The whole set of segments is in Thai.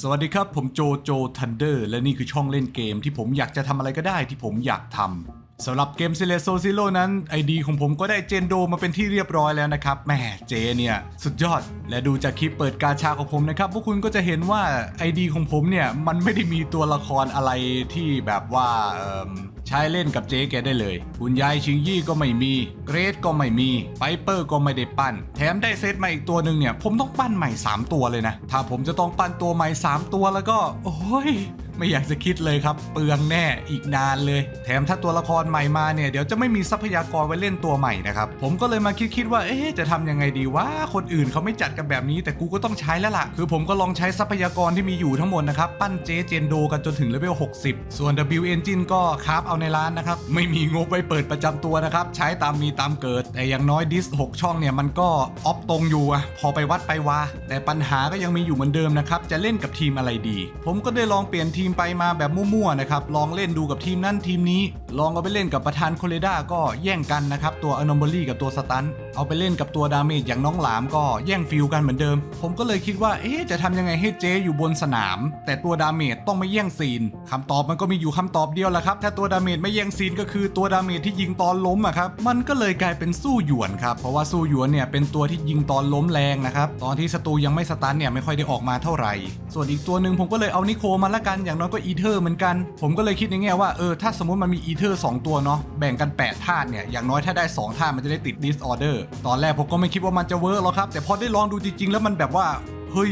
สวัสดีครับ ผมโจโจทันเดอร์ และนี่คือช่องเล่นเกมที่ผมอยากจะทำอะไรก็ได้ที่ผมอยากทำสำหรับเกม s ิเลโซซิโลนั้นไอดีของผมก็ได้เจนโดมาเป็นที่เรียบร้อยแล้วนะครับแหมเจเนี่ย สุดยอด และดูจากคลิปเปิดกาชาของผมนะครับ พวกคุณก็จะเห็นว่าไอดีของผมเนี่ย มันไม่ได้มีตัวละครอะไรที่แบบว่าเช้เล่นกับเจ๊แกได้เลย คุณยายชิงยี่ก็ไม่มี เกรดก็ไม่มีไปเปอร์ก็ไม่ได้ปั้น แถมได้เซตมาอีกตัวหนึ่งเนี่ย ผมต้องปั้นใหม่ 3 ตัวเลยนะ ถ้าผมจะต้องปั้นตัวใหม่ 3 ตัวแล้วก็ โอ้ย ไม่อยากจะคิดเลยครับเปลืองแน่อีกนานเลย แถมถ้าตัวละครใหม่มาเนี่ยเดี๋ยวจะไม่มีทรัพยากรไว้เล่นตัวใหม่นะครับ ผมก็เลยมาคิดคิดว่าเอ๊ะจะทำยังไงดีว่าคนอื่นเขาไม่จัดกันแบบนี้ แต่กูก็ต้องใช้แล้วล่ะ คือผมก็ลองใช้ทรัพยากรที่มีอยู่ทั้งหมดนะครับ ปั้นเจเจนโดกันจนถึงเลเวล60 ส่วน W Engine ก็คราฟเอาในร้านนะครับ ไม่มีงบไว้เปิดประจำตัวนะครับ ใช้ตามมีตามเกิด แต่อย่างน้อยดิส6ช่องเนี่ยมันก็ออฟตรงอยู่อะพอไปวัดไปวาแต่ปัญหาก็ยังมีอยู่เหมือนเดิมนะครับจะเล่นกับทีมอะไรดี ผมก็ได้ลองเปลี่ยนทีมไปมาแบบมั่วๆนะครับ ลองเล่นดูกับทีมนั้นทีมนี้ ลองเอาไปเล่นกับประธานโคเลดาก็แย่งกันนะครับ ตัวอนอมบลี่กับตัวสตัน เอาไปเล่นกับตัวดาเมจอย่างน้องหลามก็แย่งฟิลกันเหมือนเดิม ผมก็เลยคิดว่าเอ๊ะจะทำยังไงให้เจอยู่บนสนาม แต่ตัวดาเมจต้องไม่แย่งซีนคำตอบมันก็มีอยู่คำตอบเดียวแหละครับ ถ้าตัวดาเมจไม่แย่งซีนก็คือตัวดาเมจที่ยิงตอนล้มอะครับ มันก็เลยกลายเป็นสู้หยวนครับ เพราะว่าสู้หยวนเนี่ยเป็นตัวที่ยิงตอนล้มแรงนะครับ ตอนที่ศัตรูยังไม่สตันเนี่ยไม่ค่อยได้ออกมาเท่าไหร่ ส่วนอีกตัวหนึ่งผมก็เลยเอานิโคมาละกัน อย่างน้อยก็อีเทอร์เหมือนกัน ผมก็เลยคิดในแง่ว่าเออถ้าสมมติมันมีอีเทอร์ 2 ตัวเนาะ แบ่งกัน 8 ธาตุเนี่ย อย่างน้อยถ้าได้ 2 ธาตุมันจะได้ติด disorder ตอนแรกผมก็ไม่คิดว่ามันจะเวิร์กหรอกครับ แต่พอได้ลองดูจริงๆ แล้วมันแบบว่า เฮ้ย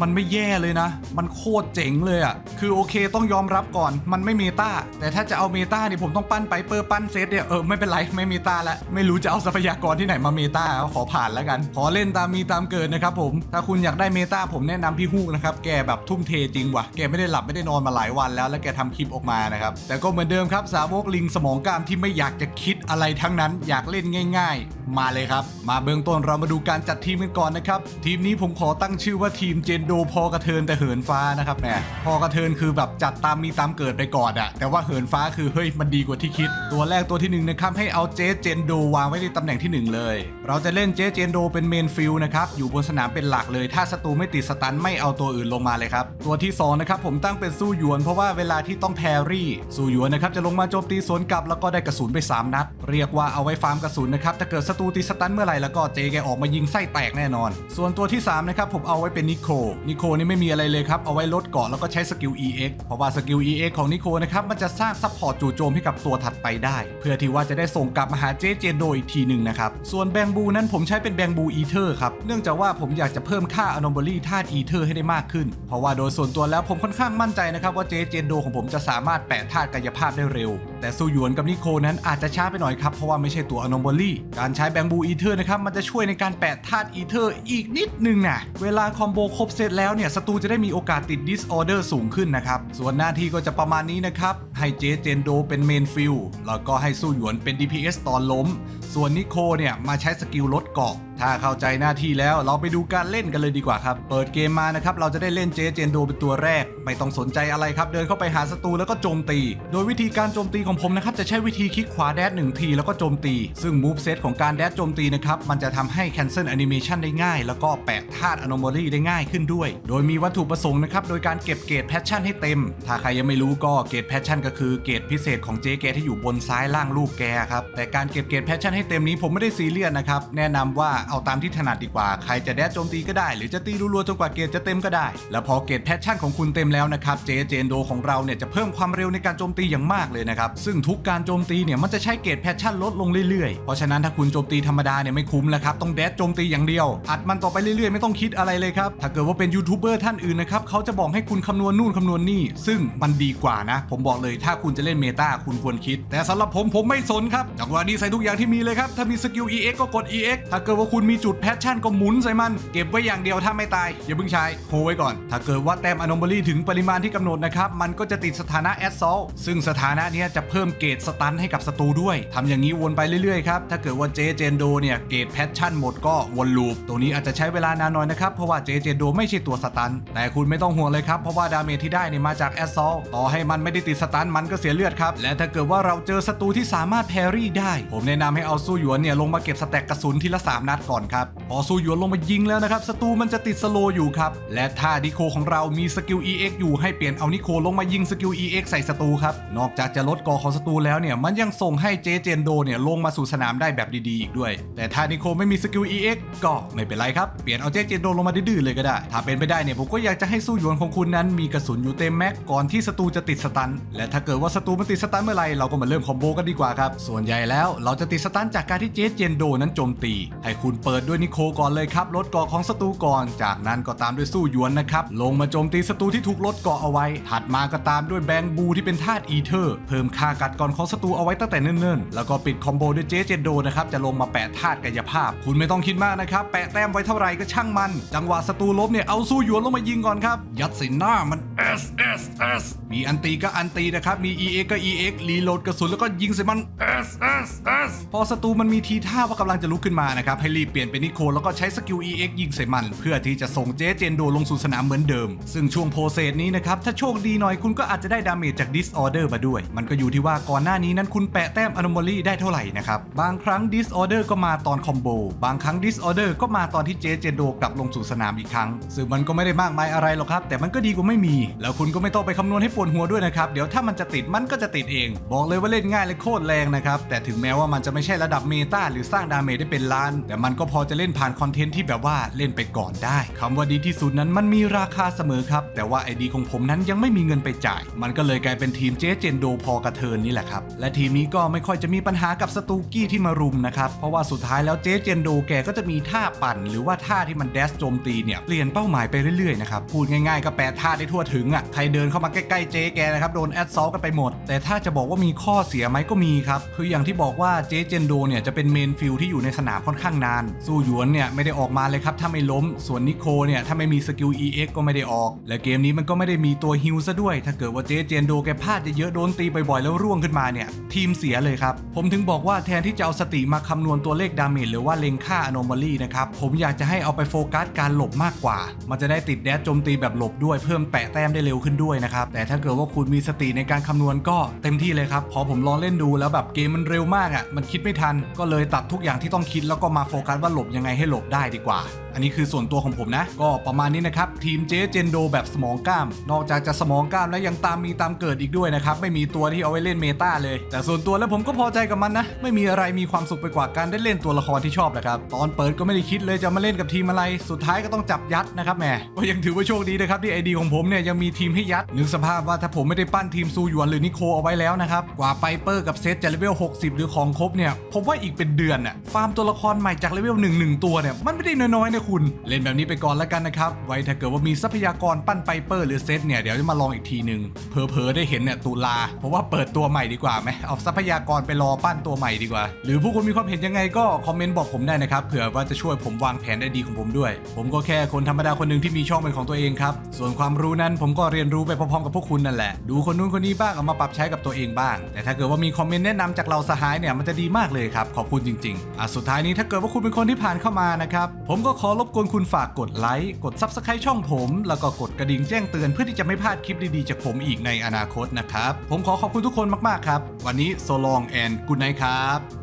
มันไม่แย่เลยนะ มันโคตรเจ๋งเลยอะ่ะ คือโอเคต้องยอมรับก่อน มันไม่เมตา แต่ถ้าจะเอาเมตาเนี่ยผมต้องปั้นไปเปอร์ปั้นเซตเนี่ย เออไม่เป็นไร ไม่เมตาล้วไม่รู้จะเอาทรัพยากรที่ไหนมาเมตาขอผ่านแล้วกัน ขอเล่นตามมีตามเกิดนะครับผม ถ้าคุณอยากได้เมตาผมแนะนำพี่ฮูกนะครับ แกแบบทุ่มเทจริงว่ะ แกไม่ได้หลับไม่ได้นอนมาหลายวันแล้ว แล้วแกทำคลิปออกมานะครับ แต่ก็เหมือนเดิมครับ สาวกลิงสมองกล้ามที่ไม่อยากจะคิดอะไรทั้งนั้น อยากเล่นง่าย ๆ มาเลยครับ มาเบื้องต้นเรามาดูการจัดทีมกันก่อนนะครับ ทีมนี้ผมขอตั้งชื่อว่าทีมเจนโดพอกระเทินแต่เหินฟ้านะครับแหมพอกระเทินคือแบบจัดตามมีตามเกิดไปก่อนอะแต่ว่าเหินฟ้าคือเฮ้ยมันดีกว่าที่คิด ตัวแรกตัวที่หนึ่งนะครับให้เอาเจเจนโดวางไว้ในตำแหน่งที่หนึ่งเลย เราจะเล่นเจเจนโดเป็นเมนฟิลนะครับอยู่บนสนามเป็นหลักเลย ถ้าศัตรูไม่ติดสตันไม่เอาตัวอื่นลงมาเลยครับตัวที่สองนะครับผมตั้งเป็นสู้หยวน เพราะว่าเวลาที่ต้องแพรรี่สู้หยวนนะครับจะลงมาโจมตีสวนกลับแล้วก็ได้กระสุนไปสามนัด เรียกว่าเอาไว้ฟาร์มกระสุนนะครับถ้าเกิดศัตรูตีสตันเมื่อไหร่แล้วก็เจแกออกมายิงไส้แตกแน่นอน ส่วนตัวที่สามนะครับผมเอาไว้เป็นนิโคนิโคนี่ไม่มีอะไรเลยครับ เอาไว้ลดเกาะแล้วก็ใช้สกิล EX เพราะว่าสกิล EX ของนิโคนะครับ มันจะสร้างซัพพอร์ตจู่โจมให้กับตัวถัดไปได้ เพื่อที่ว่าจะได้ส่งกลับมาหาเจเจโดอีกทีหนึ่งนะครับ ส่วนแบงบูนั้นผมใช้เป็นแบงบูอีเทอร์ครับ เนื่องจากว่าผมอยากจะเพิ่มค่าอนอมบลีธาตุอีเทอร์ให้ได้มากขึ้น เพราะว่าโดยส่วนตัวแล้วผมค่อนข้างมั่นใจนะครับว่าเจเจโดของผมจะสามารถแปะธาตุกายภาพได้เร็ว แต่ซูหยวนกับนิโคนั้นอาจจะช้าไปหน่อยครับ เพราะว่าไม่ใช่ตัวอนอมบลีการใช้แบงบูอีเทอร์นะครับ มันจะช่วยในการแปะธาตุอีเทอร์อีกนิดนึงนะเวลาคอมโบครบเซตแล้วเนี่ยศัตรูจะได้มีโอกาสติดดิสออเดอร์สูงขึ้นนะครับส่วนหน้าที่ก็จะประมาณนี้นะครับ ให้เจเจนโดเป็นเมนฟิลแล้วก็ให้สู้หยวนเป็น DPS ตอนล้ม ส่วนนิโคเนี่ยมาใช้สกิลลดเกาะ ถ้าเข้าใจหน้าที่แล้วเราไปดูการเล่นกันเลยดีกว่าครับ เปิดเกมมานะครับ เราจะได้เล่นเจเจนโดเป็นตัวแรก ไม่ต้องสนใจอะไรครับ เดินเข้าไปหาศัตรูแล้วก็โจมตี โดยวิธีการโจมตีของผมนะครับจะใช้วิธีคลิกขวาแดดหนึ่งทีแล้วก็โจมตี ซึ่งมูฟเซตของการแดดโจมตีนะครับมันจะทำให้ cancel animation ได้ง่าย แล้วก็แปะธาตุ anomaly ได้ง่ายขึ้นด้วย โดยมีวัตถุประสงค์นะครับโดยการเก็บเกรดแพชชั่นให้เต็ม ถ้าใครยังไม่รู้ก็เกรดแพชชั่นก็คือเกรดพิเศษของเจ๊แกที่อยู่บนซ้ายล่างรูปแกครับ แต่การเก็บเกรดแพชชั่นให้เต็มนี้ผมไม่ได้ซีเรียสนะครับ แนะนำว่าเอาตามที่ถนัดดีกว่า ใครจะแดดโจมตีก็ได้ หรือจะตีรัวๆจนกว่าเกรดจะเต็มก็ได้ แล้วพอเกรดแพชชั่นของคุณเต็มแล้วนะครับ เจเจนโดของเราเนี่ยจะเพิ่มความเร็วในการโจมตีอย่างมากเลยนะครับ ซึ่งทุกการโจมตีเนี่ยมันจะใช้เกรดแพชชั่นลดลงเรื่อยๆ เพราะฉะนั้นถ้าคุณโจมตีธรรมดาเนี่ยไม่คุ้มแล้วครับ ต้องแดดโจมตีอย่างเดียว อัดมันต่อไปเรื่อยๆ ไม่ต้องคิดอะไรเลยครับ ถ้าเกิดว่าเป็นยูทูบเบอร์ท่านอื่นนะครับเขาจะบอกให้คุณคำนวณนู่นคำนวณนี่ ซึ่งมันดีกว่านะ ผมบอกเลยถ้าคุณจะเล่นเมตาคุณควรคิด แต่สำหรับผมผมไม่สนครับจังหวะนี้ใส่ทุกอย่างที่มีเลยครับ ถ้ามีสกิล EX ก็กด EX ถ้าเกิดว่าคุณมีจุดแพชชั่นก็หมุนใส่มัน เก็บไว้อย่างเดียวถ้าไม่ตาย อย่าเพิ่งใช้โฮไว้ก่อน ถ้าเกิดว่าแต้มอ n o m a l y ถึงปริมาณที่กำหนดนะครับมันก็จะติดสถานะ Assault ซึ่งสถานะนี้จะเพิ่มเกรดสตันให้กับศัตรูด้วยทำอย่างนี้วนไปเรื่อยๆครับถ้าเกิดว่าเจเจนโดเนี่ยเกรดแพชชั่นหมดก็วนลูปตรงนี้อาจจะใช้เวลานานหน่อยนะครับเพราะว่าเจเจนโดไม่ใช่ตัวสตันแต่คุณไม่ต้องห่วงเลยครับเพราะว่าดาเมจที่ได้เนี่ยมาจาก Assault ต่อให้มันไม่ได้ติดสตันมันก็เสียเลือดครับ และถ้าเกิดว่าเราเจอศัตรูที่สามารถแพรี่ได้ ผมแนะนำให้เอาสู้หยวนเนี่ยลงมาเก็บสแต็กกระสุนทีละ 3 นัดก่อนครับ พอสู้หยวนลงมายิงแล้วนะครับศัตรูมันจะติดสโลอยู่ครับ และถ้านิโคของเรามีสกิล EX อยู่ให้เปลี่ยนเอานิโคลงมายิงสกิล EX ใส่ศัตรูครับ นอกจากจะลดกอของศัตรูแล้วเนี่ยมันยังส่งให้เจเจนโดเนี่ยลงมาสู่สนามได้แบบดีๆอีกด้วย แต่ถ้านิโคไม่มีสกิล EX ก็ไม่เป็นไรครับ เปลี่ยนเอาเจเจนโดลงมาดื้อๆเลยก็ได้ ถ้าเป็นไปได้เนี่ยผมก็อยากจะให้สู้หยวนของคุณนั้นมีกระสุนอยู่เต็มแม็กก่อนที่ศัตรูจะติดสตัน และถ้าเกิดว่าศัตรูมันติดสตันเมื่อไหร่เราก็มาเริ่มคอมโบกันดีกว่าครับ ส่วนใหญ่แล้วเราจะติดสตันจากการที่เจสเจนโดนั้นโจมตี ให้คุณเปิดด้วยนิโคก่อนเลยครับลดเกาะของศัตรูก่อน จากนั้นก็ตามด้วยสู้ยวนนะครับ ลงมาโจมตีศัตรูที่ถูกลดเกาะเอาไว้ ถัดมาก็ตามด้วยแบงบูที่เป็นธาตุอีเทอร์ เพิ่มค่ากัดก่อนของศัตรูเอาไว้ตั้งแต่เนิ่นๆ แล้วก็ปิดคอมโบด้วยเจสเจนโดนะครับ จะลงมาแปะธาตุกายภาพ คุณไม่ต้องคิดมากนะครับ แปะแต้มไว้เท่าไหร่ก็ช่างมัน จังหวะศัตรูล้มเนี่ยเอาสู้ยวนลงมายิงก่อนครับ ยัดสินหน้ามัน S S S มีอันตีก็อันตีนะครับมี EX ก็ EX รีโหลดกระสุนแล้วก็ยิงใส่มัน S S S พอศัตรูมันมีทีท่าว่ากำลังจะลุกขึ้นมานะครับ ให้รีบเปลี่ยนเป็นนิโคแล้วก็ใช้สกิล EX ยิงใส่มัน เพื่อที่จะส่งเจเจนโดลงสู่สนามเหมือนเดิม ซึ่งช่วงโพเซสนี้นะครับ ถ้าโชคดีหน่อยคุณก็อาจจะได้ดาเมจจาก Disorder มาด้วย มันก็อยู่ที่ว่าก่อนหน้านี้นั้นคุณแปะแต้ม Anomaly ได้เท่าไหร่นะครับ บางครั้ง Disorder ก็มาตอนคอมโบบางครั้ง Disorder ก็มาตอนที่เจเจนโดกลับลงสู่สนามอีกครั้งซึ่งมันก็ไม่ได้มากมายอะไรหรอกครับแต่มันก็ดีกว่าไม่มี แล้วคุณก็ไม่ต้องไปคำนวณให้ปวดหัวด้วยนะครับเดี๋ยวถ้ามันันจะติดมันก็จะติดเอง บอกเลยว่าเล่นง่ายและโคตรแรงนะครับ แต่ถึงแม้ว่ามันจะไม่ใช่ระดับเมตาหรือสร้างดาเมจได้เป็นล้าน แต่มันก็พอจะเล่นผ่านคอนเทนต์ที่แบบว่าเล่นไปก่อนได้คำว่าดีที่สุดนั้นมันมีราคาเสมอครับ แต่ว่าไอดีของผมนั้นยังไม่มีเงินไปจ่าย มันก็เลยกลายเป็นทีมเจเจนโดพอกระเทินนี่แหละครับ และทีมนี้ก็ไม่ค่อยจะมีปัญหากับสตูกี้ที่มารุมนะครับ เพราะว่าสุดท้ายแล้วเจเจนโดแกก็จะมีท่าปั่น หรือว่าท่าที่มันแดสโจมตีเนี่ยเปลี่ยนเป้าหมายไปเรื่อยๆนะครับ พูดง่ายๆก็แปลท่าได้ทั่วถึงอะ ใครเดินเข้ามาใกล้ๆเจแกนะครับโดนแอดซอลกันไปหมด แต่ถ้าจะบอกว่ามีข้อเสียไหมก็มีครับ คืออย่างที่บอกว่าเจเจนโดเนี่ยจะเป็นเมนฟิลที่อยู่ในสนามค่อนข้างนาน สู้หยวนเนี่ยไม่ได้ออกมาเลยครับถ้าไม่ล้ม ส่วนนิโคเนี่ยถ้าไม่มีสกิล EX ก็ไม่ได้ออก และเกมนี้มันก็ไม่ได้มีตัวฮิลซะด้วย ถ้าเกิดว่าเจเจนโดแกพลาดเยอะๆโดนตีบ่อยๆแล้วร่วงขึ้นมาเนี่ยทีมเสียเลยครับ ผมถึงบอกว่าแทนที่จะเอาสติมาคำนวณตัวเลขดาเมจหรือว่าเล็งค่า anomaly นะครับผมอยากจะให้เอาไปโฟกัสการหลบมากกว่า มันจะได้ติดแดดโจมตีแบบหลบด้วยเพิ่มแปะแต้มได้เร็วขึ้นด้วยนะครับแต่ถ้าเกิดว่าคุณมีสติในการคำนวณก็เต็มที่เลยครับ พอผมลองเล่นดูแล้วแบบเกมมันเร็วมากอะ มันคิดไม่ทัน ก็เลยตัดทุกอย่างที่ต้องคิดแล้วก็มาโฟกัสว่าหลบยังไงให้หลบได้ดีกว่าอันนี้คือส่วนตัวของผมนะ ก็ประมาณนี้นะครับ ทีมเจเจนโดแบบสมองกล้าม นอกจากจะสมองกล้ามแล้วยังตามมีตามเกิดอีกด้วยนะครับ ไม่มีตัวที่เอาไว้เล่นเมตาเลย แต่ส่วนตัวแล้วผมก็พอใจกับมันนะ ไม่มีอะไรมีความสุขไปกว่าการได้เล่นตัวละครที่ชอบแหละครับ ตอนเปิดก็ไม่ได้คิดเลยจะมาเล่นกับทีมอะไร สุดท้ายก็ต้องจับยัดนะครับแหมก็ยังถือว่าโชคดีนะครับที่ไอดีของผมเนี่ยยังมีทีมให้ยัดนึกสภาพว่าถ้าผมไม่ได้ปั้นทีมซูหยวนหรือนิโคเอาไว้แล้วนะครับกว่าไปเปอร์กับเซตจะเลเวล60 หรือของครบเนี่ยผมว่าอีกเป็นเดือนน่ะฟาร์มตัวละครใหม่จากเลเวล1 1ตัวเนี่ยมันไม่ได้น้อยๆนะคณ เล่นแบบนี้ไปก่อนแล้วกันนะครับ ไว้ถ้าเกิดว่ามีทรัพยากรปั้นไปเปอร์หรือเซตเนี่ยเดี๋ยวจะมาลองอีกทีหนึ่งเพอเพอๆได้เห็นเนี่ยตุลาเพราะว่าเปิดตัวใหม่ดีกว่าไหมเอาทรัพยากรไปรอปั้นตัวใหม่ดีกว่า หรือผู้คุณมีความเห็นยังไงก็คอมเมนต์บอกผมได้นะครับเผื่อว่าจะช่วยผมวางแผนได้ดีของผมด้วย ผมก็แค่คนธรรมดาคนหนึ่งที่มีช่องเป็นของตัวเองครับส่วนความรู้นั้นผมก็เรียนรู้ไปพร้อมๆกับพวกคุณนั่นแหละดูคนนู้นคนนี้บ้างเอามาปรับใช้กับตัวเองบ้าง แต่ถ้าเกิดว่ามีคอมเมนต์แนะนำจากเราสหายเนี่ยมันจะดีมากเลยครับขอบคุณจริงๆอะสุดท้ายนี้ถ้าเกิดว่าคุณเป็นคนที่ผ่านเข้ามานะครับผมก็ขอรบกวนคุณฝากกดไลค์กด Subscribe ช่องผม แล้วก็กดกระดิ่งแจ้งเตือนเพื่อที่จะไม่พลาดคลิปดีๆ จากผมอีกในอนาคตนะครับ ผมขอขอบคุณทุกคนมากๆครับ วันนี้โซลองแอนกุนไนครับ